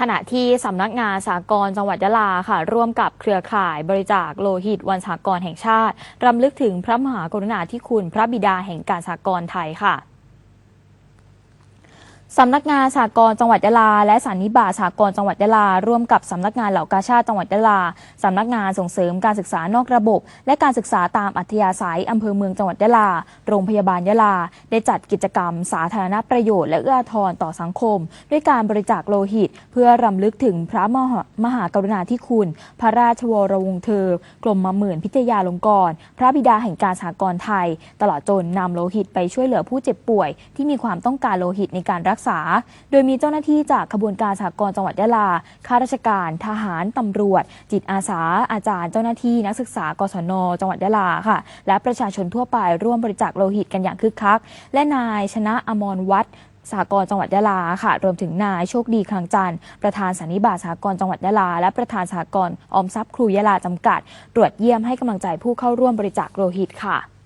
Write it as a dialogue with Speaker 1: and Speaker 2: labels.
Speaker 1: ขณะที่สำนักงานสากลจังหวัดยะลาค่ะ ร่วมกับเครือข่ายบริจาคโลหิตวันสากลแห่งชาติรำลึกถึงพระมหากรุณาธิคุณพระบิดาแห่งการสากลไทยค่ะ สำนักงานสากลจังหวัดยะลา และสันนิบาตสากลจังหวัดยะลา ร่วมกับสำนักงานเหล่ากาชาติจังหวัดยะลา สำนักงานส่งเสริมการศึกษานอกระบบ และการศึกษาตามอัธยาศัย อำเภอเมืองจังหวัดยะลา โรงพยาบาลยะลา ได้จัดกิจกรรม สาธารณประโยชน์และเอื้ออาทรต่อสังคม ด้วยการบริจาคโลหิต เพื่อรำลึกถึงพระมหามหากรุณาธิคุณ พระราชวรวงศ์เธอกรมมหมื่นพิทยาลงกรณ์พระบิดาแห่งการสากลไทย ตลอดจนนำโลหิตไปช่วยเหลือผู้เจ็บป่วย ที่มีความต้องการโลหิตในการรักษา โดยมีเจ้าหน้าที่จากขบวนการสากลจังหวัดยะลา ข้าราชการ ทหาร ตำรวจ จิตอาสา อาจารย์เจ้าหน้าที่นักศึกษากศน จังหวัดยะลาค่ะ และประชาชนทั่วไปร่วมบริจาคโลหิตกันอย่างคึกคัก และนายชนะอมรวัฒนสากลจังหวัดยะลาค่ะ รวมถึงนายโชคดีคลังจันทร์ประธานสันนิบาตสากลจังหวัดยะลา และประธานสากลออมทรัพย์ครูยะลาจำกัด ตรวจเยี่ยมให้กำลังใจผู้เข้าร่วมบริจาคโลหิตค่ะ